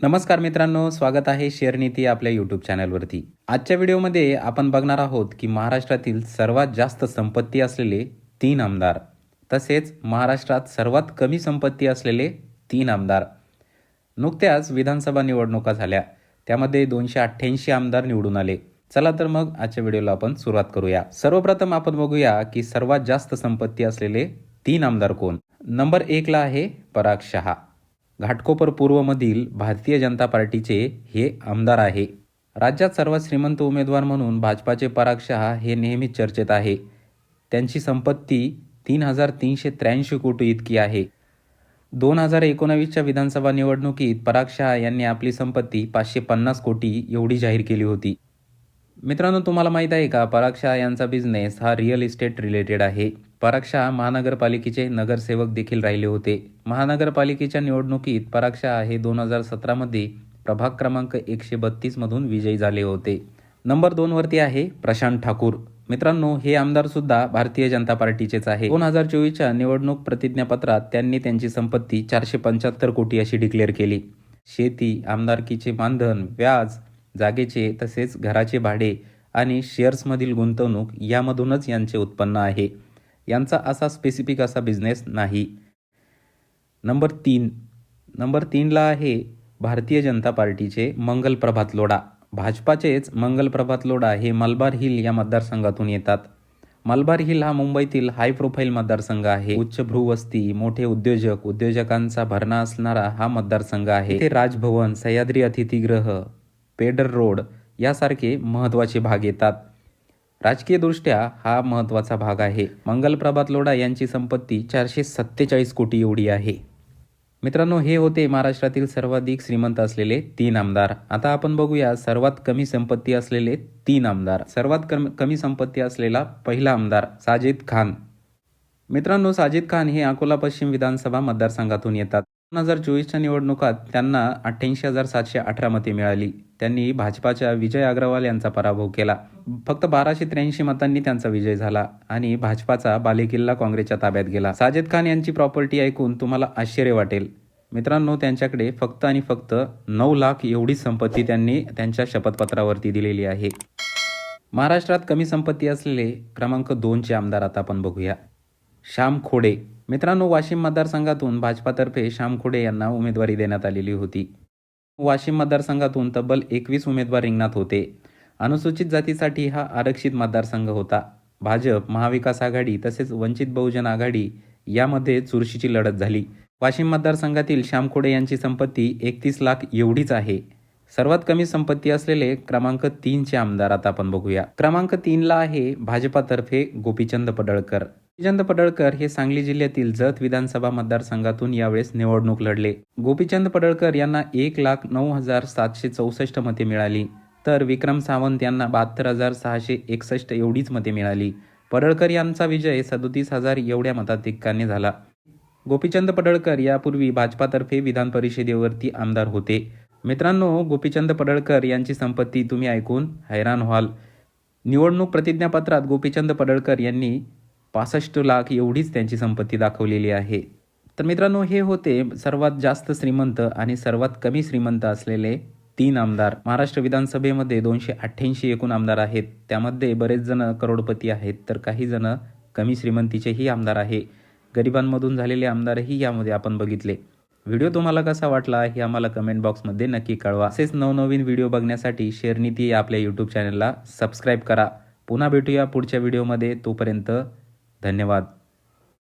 नमस्कार मित्रांनो स्वागत आहे शेअरनीती आपल्या यूट्यूब चॅनलवरती. आजच्या व्हिडिओमध्ये आपण बघणार आहोत की महाराष्ट्रातील सर्वात जास्त संपत्ती असलेले तीन आमदार तसेच महाराष्ट्रात सर्वात कमी संपत्ती असलेले तीन आमदार. नुकत्याच विधानसभा निवडणुका झाल्या त्यामध्ये दोनशे अठ्ठ्याऐंशी आमदार निवडून आले. चला तर मग आजच्या व्हिडिओला आपण सुरुवात करूया. सर्वप्रथम आपण बघूया की सर्वात जास्त संपत्ती असलेले तीन आमदार कोण? नंबर एकला आहे पराग शहा. घाटकोपर पूर्वमधील भारतीय जनता पार्टीचे हे आमदार आहे. राज्यात सर्वात श्रीमंत उमेदवार म्हणून भाजपाचे पराग शहा हे नेहमीच चर्चेत आहे. त्यांची संपत्ती तीन हजार तीनशे त्र्याऐंशी कोटी इतकी आहे. दोन हजार एकोणावीसच्या विधानसभा निवडणुकीत पराग शहा यांनी आपली संपत्ती पाचशे पन्नास कोटी एवढी जाहीर केली होती. मित्रांनो तुम्हाला माहीत आहे का पराग शहा यांचा बिझनेस हा रिअल इस्टेट रिलेटेड आहे. पराग शहा महानगरपालिकेचे नगरसेवक देखील राहिले होते. महानगरपालिकेच्या निवडणुकीत पराग शहा हे दोन हजार सतरामध्ये प्रभाग क्रमांक एकशे बत्तीसमधून विजयी झाले होते. नंबर दोनवरती आहे प्रशांत ठाकूर. मित्रांनो हे आमदार सुद्धा भारतीय जनता पार्टीचेच आहे. दोन हजार चोवीसच्या निवडणूक प्रतिज्ञापत्रात त्यांनी त्यांची संपत्ती चारशे पंच्याहत्तर कोटी अशी डिक्लेअर केली. शेती आमदारकीचे मानधन व्याज जागेचे तसेच घराचे भाडे आणि शेअर्समधील गुंतवणूक यामधूनच यांचे उत्पन्न आहे. यांचा असा स्पेसिफिक असा बिझनेस नाही. नंबर तीन. नंबर तीनला आहे भारतीय जनता पार्टीचे मंगल प्रभात लोढा. भाजपाचेच मंगल प्रभात लोढा हे मलबार हिल या मतदारसंघातून येतात. मलबार हिल हा मुंबईतील हाय प्रोफाईल मतदारसंघ आहे. उच्च भ्रूवस्ती मोठे उद्योजक उद्योजकांचा भरणा असणारा हा मतदारसंघ आहे. ते राजभवन सह्याद्री अतिथीगृह पेडर रोड यासारखे महत्त्वाचे भाग येतात. राजकीयदृष्ट्या हा महत्त्वाचा भाग आहे. मंगल प्रभात लोढा यांची संपत्ती चारशे सत्तेचाळीस कोटी एवढी आहे. मित्रांनो हे होते महाराष्ट्रातील सर्वाधिक श्रीमंत असलेले तीन आमदार. आता आपण बघूया सर्वात कमी संपत्ती असलेले तीन आमदार. सर्वात कम कमी संपत्ती असलेला पहिला आमदार साजिद खान. मित्रांनो साजिद खान हे अकोला पश्चिम विधानसभा मतदारसंघातून येतात. दोन हजार चोवीसच्या निवडणुकात त्यांना अठ्ठ्याऐंशी हजार सातशे अठरा मते मिळाली. त्यांनी भाजपाच्या विजय अग्रवाल यांचा पराभव केला. फक्त बाराशे त्र्याऐंशी मतांनी त्यांचा विजय झाला आणि भाजपाचा बालेकिल्ला काँग्रेसच्या ताब्यात गेला. साजिद खान यांची प्रॉपर्टी ऐकून तुम्हाला आश्चर्य वाटेल. मित्रांनो त्यांच्याकडे फक्त आणि फक्त नऊ लाख एवढी संपत्ती त्यांनी त्यांच्या शपथपत्रावरती दिलेली आहे. महाराष्ट्रात कमी संपत्ती असलेले क्रमांक दोनचे आमदार आता आपण बघूया. श्याम खोडे. मित्रांनो वाशिम मतदारसंघातून भाजपातर्फे श्याम खोडे यांना उमेदवारी देण्यात आलेली होती. वाशिम मतदारसंघातून तब्बल एकवीस उमेदवार रिंगणात होते. अनुसूचित जातीसाठी हा आरक्षित मतदारसंघ होता. भाजप महाविकास आघाडी तसेच वंचित बहुजन आघाडी यामध्ये चुरशीची लढत झाली. वाशिम मतदारसंघातील श्यामखोडे यांची संपत्ती एकतीस लाख एवढीच आहे. सर्वात कमी संपत्ती असलेले क्रमांक तीनचे आमदार आता आपण बघूया. क्रमांक तीनला आहे भाजपातर्फे गोपीचंद पडळकर. गोपीचंद पडळकर हे सांगली जिल्ह्यातील जत विधानसभा मतदारसंघातून यावेळेस निवडणूक लढले. गोपीचंद पडळकर यांना एक लाख नऊ हजार सातशे चौसष्ट मते मिळाली. तर विक्रम सावंत यांना बहात्तर हजार सहाशे एकसष्ट एवढीच मते मिळाली. पडळकर यांचा विजय सदोतीस हजार एवढ्या मताधिक्याने झाला. गोपीचंद पडळकर यापूर्वी भाजपातर्फे विधान परिषदेवरती आमदार होते. मित्रांनो गोपीचंद पडळकर यांची संपत्ती तुम्ही ऐकून हैराण व्हाल. निवडणूक प्रतिज्ञापत्रात गोपीचंद पडळकर यांनी पासष्ट लाख एवढीच त्यांची संपत्ती दाखवलेली आहे. तर मित्रांनो हे होते सर्वात जास्त श्रीमंत आणि सर्वात कमी श्रीमंत असलेले तीन आमदार. महाराष्ट्र विधानसभेमध्ये दोनशे अठ्ठ्याऐंशी एकूण आमदार आहेत. त्यामध्ये बरेच जण करोडपती आहेत तर काही जण कमी श्रीमंतीचेही आमदार आहे. गरिबांमधून झालेले आमदारही यामध्ये आपण बघितले. व्हिडिओ तुम्हाला कसा वाटला हे आम्हाला कमेंट बॉक्समध्ये नक्की कळवा. असेच नवनवीन व्हिडिओ बघण्यासाठी शेअरनीती या आपल्या यूट्यूब चॅनलला सबस्क्राईब करा. पुन्हा भेटूया पुढच्या व्हिडिओमध्ये तोपर्यंत धन्यवाद.